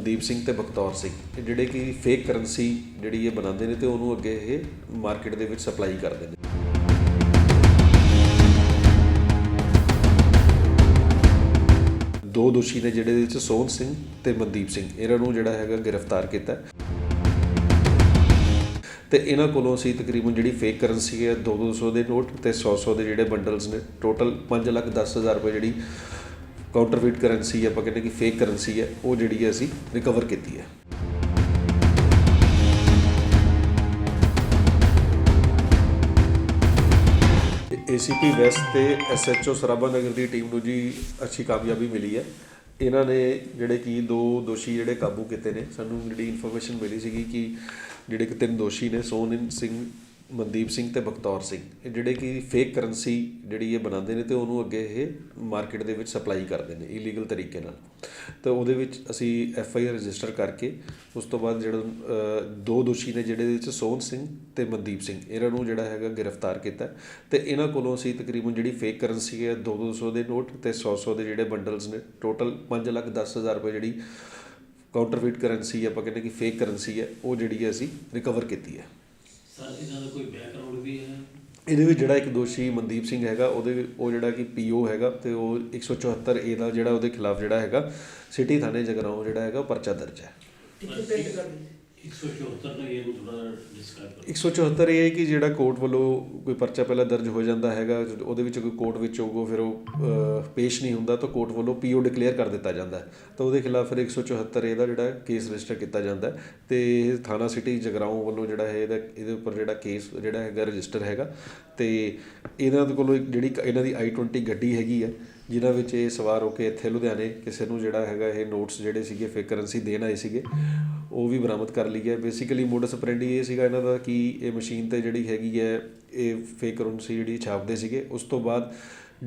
ਮਨਦੀਪ ਸਿੰਘ ਤੇ ਬਖਤੌਰ ਸਿੰਘ ਇਹ ਜਿਹੜੇ ਕਿ ਫੇਕ ਕਰੰਸੀ ਜਿਹੜੀ ਇਹ ਬਣਾਉਂਦੇ ਨੇ ਤੇ ਉਹਨੂੰ ਅੱਗੇ ਇਹ ਮਾਰਕੀਟ ਦੇ ਵਿੱਚ ਸਪਲਾਈ ਕਰਦੇ ਨੇ ਦੋ ਦੋਸ਼ੀ ਨੇ ਜਿਹੜੇ ਵਿੱਚ ਸੋਹਣ ਸਿੰਘ ਤੇ ਮਨਦੀਪ ਸਿੰਘ, ਇਹਨਾਂ ਨੂੰ ਜਿਹੜਾ ਹੈਗਾ ਗ੍ਰਿਫਤਾਰ ਕੀਤਾ ਹੈ। ਤੇ ਇਹਨਾਂ ਕੋਲੋਂ ਅਸੀਂ ਤਕਰੀਬਨ ਜਿਹੜੀ ਫੇਕ ਕਰੰਸੀ ਹੈ 200 ਦੇ ਨੋਟ ਤੇ 100 ਦੇ ਜਿਹੜੇ ਬੰਡਲਸ ਨੇ ਟੋਟਲ 5 ਲੱਖ 10 ਹਜ਼ਾਰ ਰੁਪਏ ਜਿਹੜੀ ਕਾਊਂਟਰਫੀਟ ਕਰੰਸੀ ਆਪਾਂ ਕਹਿੰਦੇ ਕਿ ਫੇਕ ਕਰੰਸੀ ਹੈ ਉਹ ਜਿਹੜੀ ਹੈ ਅਸੀਂ ਰਿਕਵਰ ਕੀਤੀ ਹੈ ਏਸੀਪੀ ਵੈਸਟ ਤੇ ਐਸਐਚਓ ਸਰਾਭਾ ਨਗਰ ਦੀ ਟੀਮ ਨੂੰ ਜੀ ਅੱਛੀ ਕਾਮਯਾਬੀ ਮਿਲੀ ਹੈ ਇਹਨਾਂ ਨੇ ਜਿਹੜੇ ਕਿ ਦੋ ਦੋਸ਼ੀ ਜਿਹੜੇ ਕਾਬੂ ਕੀਤੇ ਨੇ, ਸਾਨੂੰ ਜਿਹੜੀ ਇਨਫੋਰਮੇਸ਼ਨ ਮਿਲੀ ਸੀਗੀ ਕਿ ਜਿਹੜੇ ਕਿ ਤਿੰਨ ਦੋਸ਼ੀ ਨੇ ਸੋਨਨ ਸਿੰਘ ਮਨਦੀਪ ਸਿੰਘ ਤੇ ਬਖਤੌਰ ਸਿੰਘ। ਇਹ ਜਿਹੜੇ ਕਿ ਫੇਕ ਕਰੰਸੀ ਜਿਹੜੀ ਇਹ ਬਣਾਉਂਦੇ ਨੇ ਤੇ ਉਹਨੂੰ ਅੱਗੇ ਇਹ ਮਾਰਕੀਟ ਦੇ ਵਿੱਚ ਸਪਲਾਈ ਕਰਦੇ ਨੇ ਇਲੀਗਲ ਤਰੀਕੇ ਨਾਲ। ਤਾਂ ਉਹਦੇ ਵਿੱਚ ਅਸੀਂ ਐਫ ਆਈ ਆਰ ਰਜਿਸਟਰ ਕਰਕੇ ਉਸ ਤੋਂ ਬਾਅਦ ਜਿਹੜਾ ਦੋ ਦੋਸ਼ੀ ਨੇ ਜਿਹੜੇ ਵਿੱਚ ਸੋਹਣ ਸਿੰਘ ਤੇ ਮਨਦੀਪ ਸਿੰਘ। ਇਹਨਾਂ ਨੂੰ ਜਿਹੜਾ ਹੈਗਾ ਗ੍ਰਿਫਤਾਰ ਕੀਤਾ ਹੈ ਤੇ ਇਹਨਾਂ ਕੋਲੋਂ ਅਸੀਂ ਤਕਰੀਬਨ ਜਿਹੜੀ ਫੇਕ ਕਰੰਸੀ ਹੈ 200 ਦੇ ਨੋਟ ਤੇ 100 ਦੇ ਜਿਹੜੇ ਬੰਡਲਸ ਨੇ ਟੋਟਲ 5 ਲੱਖ 10 ਹਜ਼ਾਰ ਰੁਪਏ ਜਿਹੜੀ ਕਾਊਂਟਰਫੀਟ ਕਰੰਸੀ ਆਪਾਂ ਕਹਿੰਦੇ ਕਿ ਫੇਕ ਕਰੰਸੀ ਹੈ, ਉਹ ਜਿਹੜੀ ਹੈ ਅਸੀਂ ਰਿਕਵਰ ਕੀਤੀ ਹੈ। ਸਰ ਇਹਨਾਂ ਦਾ ਕੋਈ ਬੈਕਗ੍ਰਾਉਂਡ ਵੀ ਹੈ? ਇਹਦੇ ਵਿੱਚ ਜਿਹੜਾ ਇੱਕ ਦੋਸ਼ੀ ਮਨਦੀਪ ਸਿੰਘ ਹੈਗਾ ਉਹਦੇ ਉਹ ਜਿਹੜਾ ਕਿ ਪੀਓ ਹੈਗਾ ਤੇ ਉਹ 174 ਏ ਦਾ ਜਿਹੜਾ ਉਹਦੇ ਖਿਲਾਫ ਜਿਹੜਾ ਹੈਗਾ ਸਿਟੀ ਥਾਣੇ ਜਗਰਾਉਂ ਜਿਹੜਾ ਹੈਗਾ ਪਰਚਾ ਦਰਜ ਹੈ। ਕਿੱਥੇ ਪਿੰਡ ਕਰਨੀ 174 ਦਾ ਇਹ ਨੂੰ ਥੋੜਾ ਡਿਸਕ੍ਰਾਈਬ ਕਰੋ 174 ਇਹ ਹੈ ਕਿ ਜਿਹੜਾ ਕੋਰਟ ਵੱਲੋਂ ਕੋਈ ਪਰਚਾ ਪਹਿਲਾਂ ਦਰਜ ਹੋ ਜਾਂਦਾ ਹੈਗਾ, ਉਹਦੇ ਵਿੱਚ ਕੋਈ ਕੋਰਟ ਵਿੱਚ ਹੋਊਗਾ, ਫਿਰ ਉਹ ਪੇਸ਼ ਨਹੀਂ ਹੁੰਦਾ, ਤਾਂ ਕੋਰਟ ਵੱਲੋਂ ਪੀਓ ਡਿਕਲੇਅਰ ਕਰ ਦਿੱਤਾ ਜਾਂਦਾ ਤਾਂ ਉਹਦੇ ਖਿਲਾਫ ਫਿਰ 174 ਇਹਦਾ ਜਿਹੜਾ ਕੇਸ ਰਜਿਸਟਰ ਕੀਤਾ ਜਾਂਦਾ ਹੈ ਤੇ ਇਹ ਥਾਣਾ ਸਿਟੀ ਜਗਰਾਉਂ ਵੱਲੋਂ ਜਿਹੜਾ ਹੈ ਇਹਦਾ, ਇਹਦੇ ਉੱਪਰ ਜਿਹੜਾ ਕੇਸ ਜਿਹੜਾ ਹੈਗਾ ਰਜਿਸਟਰ ਹੈਗਾ। ਤੇ ਇਹਨਾਂ ਦੇ ਕੋਲੋਂ ਇੱਕ ਜਿਹੜੀ ਇਹਨਾਂ ਦੀ i20 ਗੱਡੀ ਹੈਗੀ ਹੈ ਜਿਨ੍ਹਾਂ ਵਿੱਚ ਇਹ ਸਵਾਰ ਹੋ ਕੇ ਇੱਥੇ ਲੁਧਿਆਣੇ ਕਿਸੇ ਨੂੰ ਜਿਹੜਾ ਹੈਗਾ ਇਹ ਨੋਟਸ ਜਿਹੜੇ ਸੀਗੇ, ਫੇਕ ਕਰੰਸੀ ਦੇਣ ਆਏ ਸੀਗੇ। ਉਹ ਵੀ ਬਰਾਮਦ ਕਰ ਲਈ ਹੈ। ਬੇਸਿਕਲੀ ਮੋਡਸ ਆਪਰੈਂਡੀ ਇਹ ਸੀਗਾ ਇਹਨਾਂ ਦਾ ਕਿ ਇਹ ਮਸ਼ੀਨ ਤੇ ਜਿਹੜੀ ਹੈਗੀ ਹੈ, ਇਹ ਫੇਕ ਕਰੰਸੀ ਜਿਹੜੀ ਛਾਪਦੇ ਸੀਗੇ। ਉਸ ਤੋਂ ਬਾਅਦ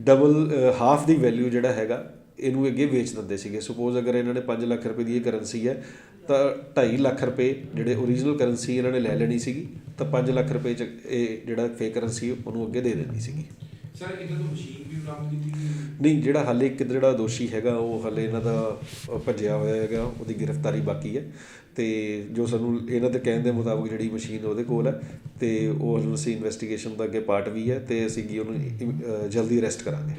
ਡਬਲ ਹਾਫ ਦੀ ਵੈਲਿਊ ਜਿਹੜਾ ਹੈਗਾ, ਇਹਨੂੰ ਅੱਗੇ ਵੇਚ ਦਿੰਦੇ ਸੀਗੇ। ਸਪੋਜ਼ ਅਗਰ ਇਹਨਾਂ ਨੇ 5 ਲੱਖ ਰੁਪਏ ਦੀ ਇਹ ਕਰੰਸੀ ਹੈ, ਤਾਂ 2.5 ਲੱਖ ਰੁਪਏ ਜਿਹੜੇ ਓਰੀਜਨਲ ਕਰੰਸੀ ਇਹਨਾਂ ਨੇ ਲੈ ਲੈਣੀ ਸੀਗੀ, ਤਾਂ 5 ਲੱਖ ਰੁਪਏ ਚ ਇਹ ਜਿਹੜਾ ਫੇਕ ਕਰੰਸੀ ਉਹਨੂੰ ਅੱਗੇ ਦੇ ਦੇਣੀ ਸੀਗੀ। ਸਰ ਇਹਨਾਂ ਤੋਂ ਮਸ਼ੀਨ ਵੀ ਬਰਾਮਦ ਕੀਤੀ ਨਹੀਂ ਜਿਹੜਾ ਹਾਲੇ ਇੱਕ ਜਿਹੜਾ ਦੋਸ਼ੀ ਹੈਗਾ ਉਹ ਹਾਲੇ ਇਹਨਾਂ ਦਾ ਭੱਜਿਆ ਹੋਇਆ ਹੈਗਾ ਉਹਦੀ ਗ੍ਰਿਫਤਾਰੀ ਬਾਕੀ ਹੈ। ਤੇ ਜੋ ਸਾਨੂੰ ਇਹਨਾਂ ਦੇ ਕਹਿਣ ਦੇ ਮੁਤਾਬਕ ਜਿਹੜੀ ਮਸ਼ੀਨ ਉਹਦੇ ਕੋਲ ਹੈ ਤੇ ਉਹ ਹੁਣ ਅਸੀਂ ਇਨਵੈਸਟੀਗੇਸ਼ਨ ਦਾ ਅੱਗੇ ਪਾਰਟ ਵੀ ਹੈ ਤੇ ਅਸੀਂ ਕੀ ਉਹਨੂੰ ਜਲਦੀ ਅਰੈਸਟ ਕਰਾਂਗੇ।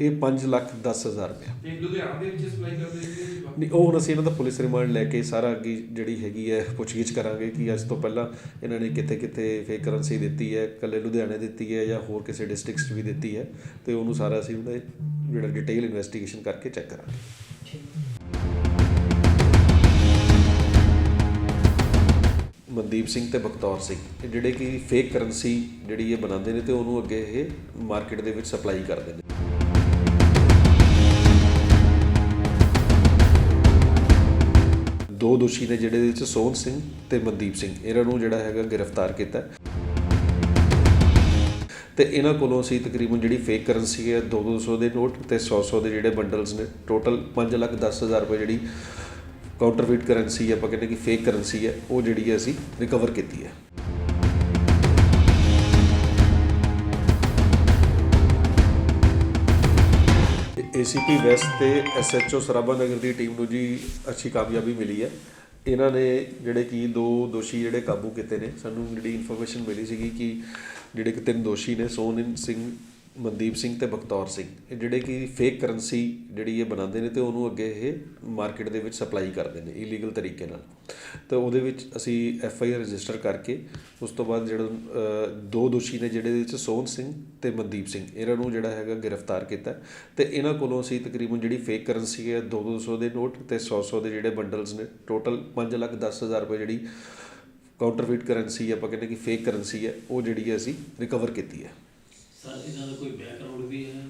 ਇਹ 5 ਲੱਖ 10 ਹਜ਼ਾਰ ਰੁਪਏ ਤੇ ਲੁਧਿਆਣਾ ਦੇ ਵਿੱਚ ਸਪਲਾਈ ਕਰਦੇ ਸੀ ਨਹੀਂ, ਉਹ ਹੁਣ ਅਸੀਂ ਇਹਨਾਂ ਦਾ ਪੁਲਿਸ ਰਿਮਾਂਡ ਲੈ ਕੇ ਸਾਰਾ ਅੱਗੇ ਜਿਹੜੀ ਹੈਗੀ ਹੈ, ਪੁੱਛਗਿੱਛ ਕਰਾਂਗੇ ਕਿ ਅੱਜ ਤੋਂ ਪਹਿਲਾਂ ਇਹਨਾਂ ਨੇ ਕਿੱਥੇ ਕਿੱਥੇ ਫੇਕ ਕਰੰਸੀ ਦਿੱਤੀ ਹੈ ਕੱਲੇ ਲੁਧਿਆਣੇ ਦਿੱਤੀ ਹੈ ਜਾਂ ਹੋਰ ਕਿਸੇ ਡਿਸਟ੍ਰਿਕਟਸ 'ਚ ਵੀ ਦਿੱਤੀ ਹੈ ਤੇ ਉਹਨੂੰ ਸਾਰਾ ਅਸੀਂ ਉਹਦਾ ਜਿਹੜਾ ਡਿਟੇਲ ਇਨਵੈਸਟੀਗੇਸ਼ਨ ਕਰਕੇ ਚੈੱਕ ਕਰਾਂਗੇ। ਮਨਦੀਪ ਸਿੰਘ ਤੇ ਬਖਤੌਰ ਸਿੰਘ ਜਿਹੜੇ ਕਿ ਫੇਕ ਕਰੰਸੀ ਜਿਹੜੀ ਇਹ ਬਣਾਉਂਦੇ ਨੇ ਤੇ ਉਹਨੂੰ ਅੱਗੇ ਇਹ ਮਾਰਕੀਟ ਦੇ ਵਿੱਚ ਸਪਲਾਈ ਕਰਦੇ ਨੇ। ਦੋ ਦੋਸ਼ੀ ਨੇ ਜਿਹੜੇ ਵਿੱਚ ਸੋਹਣ ਸਿੰਘ ਤੇ ਮਨਦੀਪ ਸਿੰਘ, ਇਹਨਾਂ ਨੂੰ ਜਿਹੜਾ ਹੈਗਾ ਗ੍ਰਿਫਤਾਰ ਕੀਤਾ ਹੈ। ਤੇ ਇਹਨਾਂ ਕੋਲੋਂ ਅਸੀਂ ਤਕਰੀਬਨ ਜਿਹੜੀ ਫੇਕ ਕਰੰਸੀ ਹੈ 200 ਦੇ ਨੋਟ ਤੇ 100 ਦੇ ਜਿਹੜੇ ਬੰਡਲਸ ਨੇ ਟੋਟਲ 5 ਲੱਖ 10 ਹਜ਼ਾਰ ਰੁਪਏ ਜਿਹੜੀ ਕਾਊਂਟਰਫੀਟ ਕਰੰਸੀ ਆਪਾਂ ਕਹਿੰਦੇ ਕਿ ਫੇਕ ਕਰੰਸੀ ਹੈ, ਉਹ ਜਿਹੜੀ ਹੈ ਅਸੀਂ ਰਿਕਵਰ ਕੀਤੀ ਹੈ ਏਸੀਪੀ ਵੈਸਟ ਤੇ ਐਸਐਚਓ ਸਰਾਭਾ ਨਗਰ ਦੀ ਟੀਮ ਨੂੰ ਜੀ ਅੱਛੀ ਕਾਮਯਾਬੀ ਮਿਲੀ ਹੈ। ਇਹਨਾਂ ਨੇ ਜਿਹੜੇ ਕਿ ਦੋ ਦੋਸ਼ੀ ਜਿਹੜੇ ਕਾਬੂ ਕੀਤੇ ਨੇ, ਸਾਨੂੰ ਜਿਹੜੀ ਇਨਫੋਰਮੇਸ਼ਨ ਮਿਲੀ ਸੀਗੀ ਕਿ ਜਿਹੜੇ ਕਿ ਤਿੰਨ ਦੋਸ਼ੀ ਨੇ ਸੋਨਨ ਸਿੰਘ ਮਨਦੀਪ ਸਿੰਘ ਤੇ ਬਖਤੌਰ ਸਿੰਘ। ਇਹ ਜਿਹੜੇ ਕਿ ਫੇਕ ਕਰੰਸੀ ਜਿਹੜੀ ਇਹ ਬਣਾਉਂਦੇ ਨੇ ਤੇ ਉਹਨੂੰ ਅੱਗੇ ਇਹ ਮਾਰਕੀਟ ਦੇ ਵਿੱਚ ਸਪਲਾਈ ਕਰਦੇ ਨੇ ਇਲੀਗਲ ਤਰੀਕੇ ਨਾਲ। ਤਾਂ ਉਹਦੇ ਵਿੱਚ ਅਸੀਂ ਐਫ ਆਈ ਆਰ ਰਜਿਸਟਰ ਕਰਕੇ ਉਸ ਤੋਂ ਬਾਅਦ ਜਿਹੜਾ ਦੋ ਦੋਸ਼ੀ ਨੇ ਜਿਹੜੇ ਵਿੱਚ ਸੋਹਣ ਸਿੰਘ ਤੇ ਮਨਦੀਪ ਸਿੰਘ। ਇਹਨਾਂ ਨੂੰ ਜਿਹੜਾ ਹੈਗਾ ਗ੍ਰਿਫਤਾਰ ਕੀਤਾ ਹੈ ਤੇ ਇਹਨਾਂ ਕੋਲੋਂ ਅਸੀਂ ਤਕਰੀਬਨ ਜਿਹੜੀ ਫੇਕ ਕਰੰਸੀ ਹੈ 200 ਦੇ ਨੋਟ ਤੇ 100 ਦੇ ਜਿਹੜੇ ਬੰਡਲਸ ਨੇ ਟੋਟਲ 5 ਲੱਖ 10 ਹਜ਼ਾਰ ਰੁਪਏ ਜਿਹੜੀ ਕਾਊਂਟਰਫੀਟ ਕਰੰਸੀ ਆਪਾਂ ਕਹਿੰਦੇ ਕਿ ਫੇਕ ਕਰੰਸੀ ਹੈ, ਉਹ ਜਿਹੜੀ ਹੈ ਅਸੀਂ ਰਿਕਵਰ ਕੀਤੀ ਹੈ। ਸਰ ਇਹਨਾਂ ਦਾ ਕੋਈ ਬੈਕਗ੍ਰਾਉਂਡ ਵੀ ਹੈ?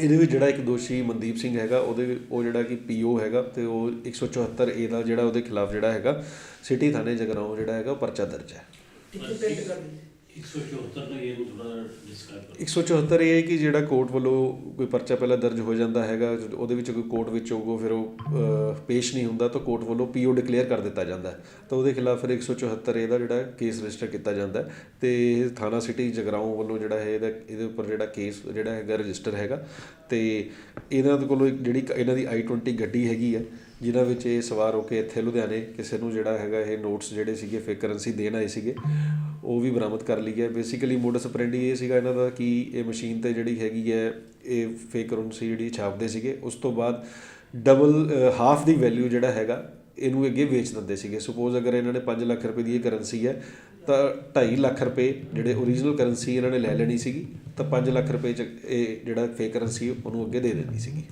ਇਹਦੇ ਵਿੱਚ ਜਿਹੜਾ ਇੱਕ ਦੋਸ਼ੀ ਮਨਦੀਪ ਸਿੰਘ ਹੈਗਾ ਉਹਦੇ ਉਹ ਜਿਹੜਾ ਕਿ ਪੀਓ ਹੈਗਾ ਤੇ ਉਹ 174 ਏ ਦਾ ਜਿਹੜਾ ਉਹਦੇ ਖਿਲਾਫ ਜਿਹੜਾ ਹੈਗਾ ਸਿਟੀ ਥਾਣੇ ਜਗਰਾਉਂ ਜਿਹੜਾ ਹੈਗਾ ਪਰਚਾ ਦਰਜ ਹੈ। 174 ਦਾ ਇਹ ਨੂੰ ਥੋੜਾ ਡਿਸਕ੍ਰਾਈਬ 174 ਇਹ ਹੈ ਕਿ ਜਿਹੜਾ ਕੋਰਟ ਵੱਲੋਂ ਕੋਈ ਪਰਚਾ ਪਹਿਲਾਂ ਦਰਜ ਹੋ ਜਾਂਦਾ ਹੈਗਾ ਉਹਦੇ ਵਿੱਚ ਕੋਈ ਕੋਰਟ ਵਿੱਚ ਹੋਊਗਾ, ਫਿਰ ਉਹ ਪੇਸ਼ ਨਹੀਂ ਹੁੰਦਾ, ਤਾਂ ਕੋਰਟ ਵੱਲੋਂ ਪੀਓ ਡਿਕਲੇਅਰ ਕਰ ਦਿੱਤਾ ਜਾਂਦਾ ਤਾਂ ਉਹਦੇ ਖਿਲਾਫ ਫਿਰ 174 ਇਹਦਾ ਜਿਹੜਾ ਕੇਸ ਰਜਿਸਟਰ ਕੀਤਾ ਜਾਂਦਾ ਹੈ। ਤੇ ਇਹ ਥਾਣਾ ਸਿਟੀ ਜਗਰਾਉਂ ਵੱਲੋਂ ਜਿਹੜਾ ਹੈ ਇਹਦਾ, ਇਹਦੇ ਉੱਪਰ ਜਿਹੜਾ ਕੇਸ ਜਿਹੜਾ ਹੈਗਾ ਰਜਿਸਟਰ ਹੈਗਾ। ਤੇ ਇਹਨਾਂ ਦੇ ਕੋਲੋਂ ਇੱਕ ਜਿਹੜੀ ਇਹਨਾਂ ਦੀ i20 ਗੱਡੀ ਹੈਗੀ ਹੈ ਜਿਨ੍ਹਾਂ ਵਿੱਚ ਇਹ ਸਵਾਰ ਹੋ ਕੇ ਇੱਥੇ ਲੁਧਿਆਣੇ ਕਿਸੇ ਨੂੰ ਜਿਹੜਾ ਹੈਗਾ ਇਹ ਨੋਟਸ ਜਿਹੜੇ ਸੀਗੇ ਫੇਕ ਕਰੰਸੀ ਦੇਣ ਆਏ ਸੀਗੇ। ਉਹ ਵੀ ਬਰਾਮਦ ਕਰ ਲਈ ਹੈ। ਬੇਸਿਕਲੀ ਮੋਡਸ ਆਪਰੈਂਡੀ ਇਹ ਸੀਗਾ ਇਹਨਾਂ ਦਾ ਕਿ ਇਹ ਮਸ਼ੀਨ ਤੇ ਜਿਹੜੀ ਹੈਗੀ ਹੈ ਇਹ ਫੇਕ ਕਰੰਸੀ ਜਿਹੜੀ ਛਾਪਦੇ ਸੀਗੇ। ਉਸ ਤੋਂ ਬਾਅਦ ਡਬਲ ਹਾਫ ਦੀ ਵੈਲਿਊ ਜਿਹੜਾ ਹੈਗਾ ਇਹਨੂੰ ਅੱਗੇ ਵੇਚ ਦਿੰਦੇ ਸੀਗੇ। ਸਪੋਜ਼ ਅਗਰ ਇਹਨਾਂ ਨੇ 5 ਲੱਖ ਰੁਪਏ ਦੀ ਇਹ ਕਰੰਸੀ ਹੈ ਤਾਂ 2.5 ਲੱਖ ਰੁਪਏ ਜਿਹੜੇ ਓਰੀਜਨਲ ਕਰੰਸੀ ਇਹਨਾਂ ਨੇ ਲੈ ਲੈਣੀ ਸੀਗੀ ਤਾਂ 5 ਲੱਖ ਰੁਪਏ ਚ ਇਹ ਜਿਹੜਾ ਫੇਕ ਕਰੰਸੀ ਉਹਨੂੰ ਅੱਗੇ ਦੇ ਦੇਣੀ ਸੀਗੀ।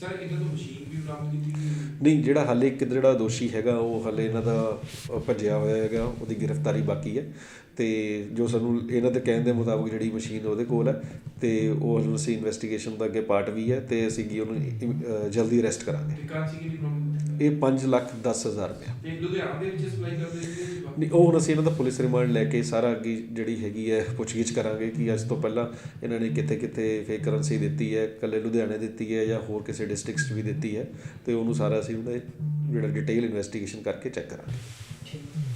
ਸਰ ਇਹਨਾਂ ਤੋਂ ਮਸ਼ੀਨ ਵੀ ਬਰਾਮਦ ਕੀਤੀ? ਨਹੀਂ ਜਿਹੜਾ ਹਾਲੇ ਇੱਕ ਜਿਹੜਾ ਦੋਸ਼ੀ ਹੈਗਾ ਉਹ ਹਾਲੇ ਇਹਨਾਂ ਦਾ ਭੱਜਿਆ ਹੋਇਆ ਹੈਗਾ ਉਹਦੀ ਗ੍ਰਿਫਤਾਰੀ ਬਾਕੀ ਹੈ। ਤੇ ਜੋ ਸਾਨੂੰ ਇਹਨਾਂ ਦੇ ਕਹਿਣ ਦੇ ਮੁਤਾਬਕ ਜਿਹੜੀ ਮਸ਼ੀਨ ਉਹਦੇ ਕੋਲ ਹੈ ਤੇ ਉਹ ਹੁਣ ਅਸੀਂ ਇਨਵੈਸਟੀਗੇਸ਼ਨ ਦਾ ਅੱਗੇ ਪਾਰਟ ਵੀ ਹੈ ਤੇ ਅਸੀਂ ਕੀ ਉਹਨੂੰ ਜਲਦੀ ਅਰੈਸਟ ਕਰਾਂਗੇ। ਇਹ 5 ਲੱਖ 10 ਹਜ਼ਾਰ ਰੁਪਇਆ। ਤੇ ਲੁਧਿਆਣਾ ਦੇ ਵਿੱਚ ਸਪਲਾਈ ਕਰਦੇ? ਨਹੀਂ ਉਹ ਹੁਣ ਅਸੀਂ ਇਹਨਾਂ ਦਾ ਪੁਲਿਸ ਰਿਮਾਂਡ ਲੈ ਕੇ ਸਾਰਾ ਅੱਗੇ ਜਿਹੜੀ ਹੈਗੀ ਹੈ ਪੁੱਛਗਿੱਛ ਕਰਾਂਗੇ ਕਿ ਅੱਜ ਤੋਂ ਪਹਿਲਾਂ ਇਹਨਾਂ ਨੇ ਕਿੱਥੇ ਕਿੱਥੇ ਫੇਕ ਕਰੰਸੀ ਦਿੱਤੀ ਹੈ ਕੱਲੇ ਲੁਧਿਆਣੇ ਦਿੱਤੀ ਹੈ ਜਾਂ ਹੋਰ ਕਿਸੇ ਡਿਸਟ੍ਰਿਕਟਸ ਵੀ ਦਿੱਤੀ ਹੈ ਤੇ ਉਹਨੂੰ ਸਾਰਾ ਅਸੀਂ ਉਹਦਾ ਜਿਹੜਾ ਡਿਟੇਲ ਇਨਵੈਸਟੀਗੇਸ਼ਨ ਕਰਕੇ ਚੈੱਕ ਕਰਾਂਗੇ।